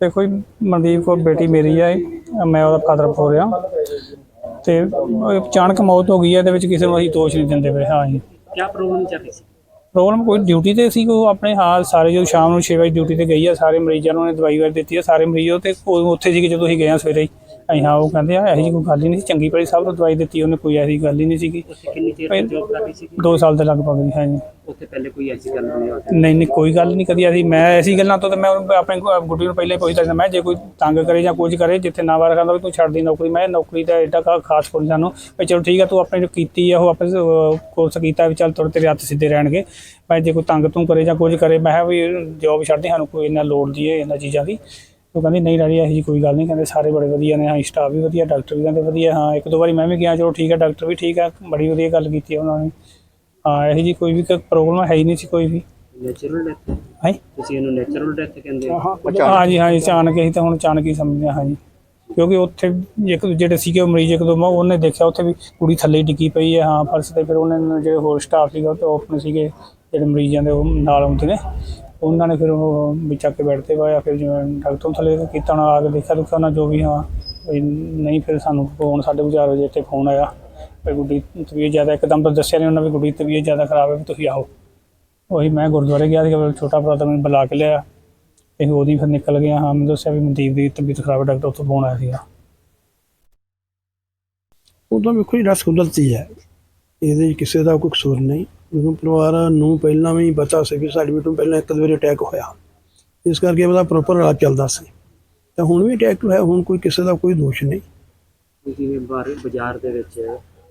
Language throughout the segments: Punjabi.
ਦੇਖੋ ਜੀ ਮਨਦੀਪ ਕੌਰ ਬੇਟੀ ਮੇਰੀ ਆ ਇਹ। ਮੈਂ ਉਹਦਾ ਫਾਦਰ ਬੋਲ ਰਿਹਾ ਤੇ ਉਹ ਅਚਾਨਕ ਮੌਤ ਹੋ ਗਈ ਹੈ ਇਹਦੇ ਵਿੱਚ ਕਿਸੇ ਨੂੰ ਅਸੀਂ ਦੋਸ਼ ਨਹੀਂ ਦਿੰਦੇ ਪਏ ਹਾਂ ਜੀ क्या प्रॉब्लम चल रही थी ਪ੍ਰੋਬਲਮ ਕੋਈ ਡਿਊਟੀ ਤੇ ਸੀ ਉਹ ਆਪਣੇ ਹਾਲ ਸਾਰੇ ਜਦੋਂ ਸ਼ਾਮ ਨੂੰ 6 ਵਜੇ ਡਿਊਟੀ ਤੇ ਗਈ ਆ ਸਾਰੇ ਮਰੀਜ਼ਾਂ ਨੂੰ ਉਹਨੇ ਦਵਾਈ ਵਾਰ ਦਿੱਤੀ ਆ ਸਾਰੇ ਮਰੀਜ਼ ਉਹ ਤੇ ਉਹ ਉੱਥੇ ਸੀ ਜਦੋਂ ਅਸੀਂ ਗਏ ਆ ਸਵੇਰੇ ਹੀ ਅਸੀਂ ਹਾਂ ਉਹ ਕਹਿੰਦੇ ਆ ਇਹੋ ਜਿਹੀ ਕੋਈ ਗੱਲ ਹੀ ਨਹੀਂ ਸੀ ਚੰਗੀ ਭਲੀ ਸਭ ਨੂੰ ਦਵਾਈ ਦਿੱਤੀ ਉਹਨੇ ਕੋਈ ਐਸੀ ਗੱਲ ਹੀ ਨਹੀਂ ਸੀਗੀ। ਉੱਥੇ ਕਿੰਨੀ ਤੋਂ ਜੌਬ ਕਰ ਰਹੀ ਸੀ? 2 ਸਾਲ ਦੇ ਲਗਭਗ ਜੀ ਉੱਥੇ ਪਹਿਲੇ ਕੋਈ ਐਸੀ ਗੱਲ ਨਹੀਂ ਹੋਈ? ਨਹੀਂ ਨਹੀਂ ਕੋਈ ਗੱਲ ਨਹੀਂ ਕਦੀ ਅਸੀਂ ਮੈਂ ਐਸੀ ਗੱਲਾਂ ਤੋਂ ਤਾਂ ਮੈਂ ਉਹਨੂੰ ਆਪਣੇ ਗੁੱਡੀ ਨੂੰ ਪਹਿਲੇ ਪੁੱਛਦਾ ਸੀ ਮੈਂ ਜੇ ਕੋਈ ਤੰਗ ਕਰੇ ਜਾਂ ਕੁਝ ਕਰੇ ਜਿੱਥੇ ਨਾ ਵਾਰ ਵੀ ਤੂੰ ਛੱਡ ਦੀ ਨੌਕਰੀ। ਮੈਂ ਨੌਕਰੀ ਦਾ ਐਡਾ ਖਾਸ ਕੋਈ ਸਾਨੂੰ ਵੀ ਚਲੋ ਠੀਕ ਆ ਤੂੰ ਆਪਣੇ ਜੋ ਕੀਤੀ ਆ ਉਹ ਆਪਣੇ ਕੋਰਸ ਕੀਤਾ ਵੀ ਚੱਲ ਥੋੜੇ ਤੇਰੇ ਹੱਥ ਸਿੱਧੇ ਰਹਿਣਗੇ। ਮੈਂ ਜੇ ਕੋਈ ਤੰਗ ਤੂੰ ਕਰੇ ਜਾਂ ਕੁਝ ਕਰੇ ਮੈਂ ਵੀ ਜੋਬ ਛੱਡ ਦੇ ਸਾਨੂੰ ਕੋਈ ਇੰਨਾ ਲੋੜ ਦੀ ਹੈ ਇਹਨਾਂ ਚੀਜ਼ਾਂ ਦੀ। ਉਹ ਕਹਿੰਦੀ ਨਹੀਂ ਰਾਜੀ ਇਹੋ ਜਿਹੀ ਕੋਈ ਗੱਲ ਨਹੀਂ। ਕਹਿੰਦੇ ਸਾਰੇ ਬੜੇ ਵਧੀਆ ਨੇ ਹਾਂ ਸਟਾਫ ਵੀ ਵਧੀਆ ਡਾਕਟਰ ਵੀ ਕਹਿੰਦੇ ਵਧੀਆ ਹਾਂ ਇੱਕ ਦੋ ਵਾਰੀ ਮੈਂ ਵੀ ਗਿਆ ਚਲੋ ਠੀਕ ਹੈ ਡਾਕਟਰ ਵੀ ਠੀਕ ਹੈ ਬੜੀ ਵਧੀਆ ਗੱਲ ਕੀਤੀ ਉਹਨਾਂ ਨੇ। ਹਾਂ ਇਹੋ ਜਿਹੀ ਕੋਈ ਵੀ ਪ੍ਰੋਬਲਮ ਹੈ ਹੀ ਨਹੀਂ ਸੀ ਕੋਈ ਵੀ। ਨੈਚੁਰਲ ਡੈਥ ਹੈ? ਤੁਸੀਂ ਇਹਨੂੰ ਨੈਚੁਰਲ ਡੈਥ ਕਹਿੰਦੇ ਹੋ? ਹਾਂ ਜੀ ਹਾਂ ਜੀ ਅਚਾਨਕ ਹੀ ਤਾਂ ਹੁਣ ਅਚਾਨਕ ਹੀ ਸਮਝਿਆ ਹਾਂ ਜੀ। ਕਿਉਂਕਿ ਉੱਥੇ ਇੱਕ ਜਿਹੜੇ ਸੀਗੇ ਉਹ ਮਰੀਜ਼ ਇੱਕ ਦੋ ਮੈਂ ਉਹਨੇ ਦੇਖਿਆ ਉੱਥੇ ਵੀ ਕੁੜੀ ਥੱਲੇ ਡਿੱਗੀ ਪਈ ਹੈ ਹਾਂ ਫਰਸ਼ ਤੇ ਫਿਰ ਉਹਨਾਂ ਜਿਹੜੇ ਹੋਰ ਸਟਾਫ ਸੀਗਾ ਉਹ ਤੇ ਓਪਨ ਸੀਗੇ ਜਿਹੜੇ ਮਰੀਜ਼ਾਂ ਦੇ ਉਹ ਨਾਲ ਆਉਂਦੇ ਨੇ। ਉਹਨਾਂ ਨੇ ਫਿਰ ਉਹ ਵੀ ਚੱਕ ਕੇ ਬੈਠ ਤੇ ਪਾਇਆ, ਫਿਰ ਜਿਵੇਂ ਡਾਕਟਰ ਨੂੰ ਥੱਲੇ ਕੀਤਾ, ਉਹਨਾਂ ਆ ਕੇ ਦੇਖਿਆ ਦੁੱਖਿਆ ਉਹਨਾਂ ਜੋ ਵੀ ਹਾਂ, ਵੀ ਨਹੀਂ ਫਿਰ ਸਾਨੂੰ ਫੋਨ ਸਾਡੇ ਵਿਚਾਰ ਵਜੇ ਤੇ ਫੋਨ ਆਇਆ, ਵੀ ਗੁੱਡੀ ਤਬੀਅਤ ਜ਼ਿਆਦਾ, ਇੱਕਦਮ ਤਾਂ ਦੱਸਿਆ ਨਹੀਂ ਉਹਨਾਂ ਵੀ ਗੁੱਡੀ ਤਬੀਅਤ ਜ਼ਿਆਦਾ ਖਰਾਬ ਹੈ, ਵੀ ਤੁਸੀਂ ਆਓ। ਉਹੀ ਮੈਂ ਗੁਰਦੁਆਰੇ ਗਿਆ ਸੀ ਛੋਟਾ ਭਰਾ ਤਾਂ ਮੈਨੂੰ ਬੁਲਾ ਕੇ ਲਿਆ। ਇਹ ਉਹਦੀ ਫਿਰ ਨਿਕਲ ਗਿਆ, ਹਾਂ, ਮੈਨੂੰ ਦੱਸਿਆ ਵੀ ਮਨਦੀਪ ਦੀ ਤਬੀਅਤ ਖਰਾਬ ਹੈ, ਡਾਕਟਰ ਉੱਥੋਂ ਫੋਨ ਆਇਆ ਸੀਗਾ। ਉਦੋਂ ਤਾਂ ਵੇਖੋ ਜੀ ਰਸ ਕੁਦਰਤੀ ਹੈ। ਇਹਦੇ ਕਿਸੇ ਦਾ ਕੋਈ ਕਸੂਰ ਨਹੀਂ। ਉਹਨੂੰ ਪਰਿਵਾਰ ਨੂੰ ਪਹਿਲਾਂ ਵੀ ਪਤਾ ਸੀ ਕਿ ਸਾਡੀ ਬੇਟੀ ਨੂੰ ਪਹਿਲਾਂ ਇੱਕ ਦੋ ਵਾਰੀ ਅਟੈਕ ਹੋਇਆ। ਇਸ ਕਰਕੇ ਉਹਦਾ ਪ੍ਰੋਪਰ ਇਲਾਜ ਚੱਲਦਾ ਸੀ। ਤਾਂ ਹੁਣ ਵੀ ਅਟੈਕ ਹੋਇਆ ਹੁਣ ਕੋਈ ਕਿਸੇ ਦਾ ਕੋਈ ਦੋਸ਼ ਨਹੀਂ। ਜਿਵੇਂ ਬਾਜ਼ਾਰ ਦੇ ਵਿੱਚ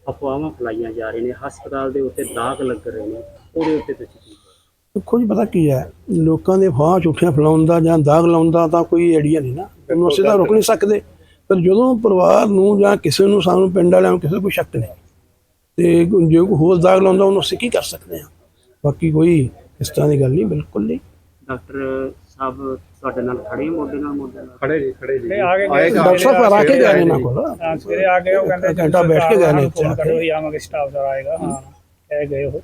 ਅਫਵਾਹਾਂ ਫਲਾਈਆਂ ਜਾ ਰਹੀਆਂ ਨੇ ਹਸਪਤਾਲ ਦੇ ਉੱਤੇ ਦਾਗ ਲੱਗ ਰਹੇ ਨੇ ਉਹਦੇ ਉੱਤੇ ਤੁਸੀਂ ਕੀ? ਦੇਖੋ ਜੀ ਪਤਾ ਕੀ ਹੈ? ਲੋਕਾਂ ਦੇ ਫਾਹ ਝੂਠੀਆਂ ਫੈਲਾਉਣ ਦਾ ਜਾਂ ਦਾਗ ਲਾਉਣ ਦਾ ਤਾਂ ਕੋਈ ਆਈਡੀਆ ਨਹੀਂ ਨਾ। ਇਹਨੂੰ ਅਸੀਂ ਤਾਂ ਰੋਕ ਨਹੀਂ ਸਕਦੇ। ਪਰ ਜਦੋਂ ਪਰਿਵਾਰ ਨੂੰ ਜਾਂ ਕਿਸੇ ਨੂੰ ਸਾਨੂੰ ਪਿੰਡ ਵਾਲਿਆਂ ਨੂੰ ਕਿਸੇ ਕੋਈ ਸ਼ੱਕ ਨਹੀਂ। ਤੇ ਜੇ ਹੋਰ ਦਾਗ ਲਾਉਂਦਾ ਉਹਨੂੰ ਅਸੀਂ ਕੀ ਕਰ ਸਕਦੇ ਹਾਂ? ਬਾਕੀ ਕੋਈ ਇਸ ਤਰ੍ਹਾਂ ਦੀ ਗੱਲ ਨਹੀਂ ਬਿਲਕੁਲ ਨਹੀਂ। ਡਾਕਟਰ ਸਾਹਿਬ ਤੁਹਾਡੇ ਨਾਲ ਖੜੇ ਮੋਢੇ ਨਾਲ ਮੋਢੇ ਨਾਲ? ਖੜੇ ਜੀ ਖੜੇ ਜੀ। ਆ ਕੇ ਡਾਕਟਰ ਸਾਹਿਬ ਆ ਕੇ ਗਏ ਨੇ ਇਹਨਾਂ ਕੋਲ। ਹਾਂ ਸਵੇਰੇ ਆ ਗਏ ਉਹ ਕਹਿੰਦੇ ਘੰਟਾ ਬੈਠ ਕੇ ਗਏ ਨੇ ਇੱਥੇ ਆ ਫੋਨ ਕਰੋ ਹੀ ਆਵਾਂਗੇ ਸਟਾਫ ਦਾ ਆਏਗਾ। ਹਾਂ ਕਹਿ ਗਏ ਉਹ।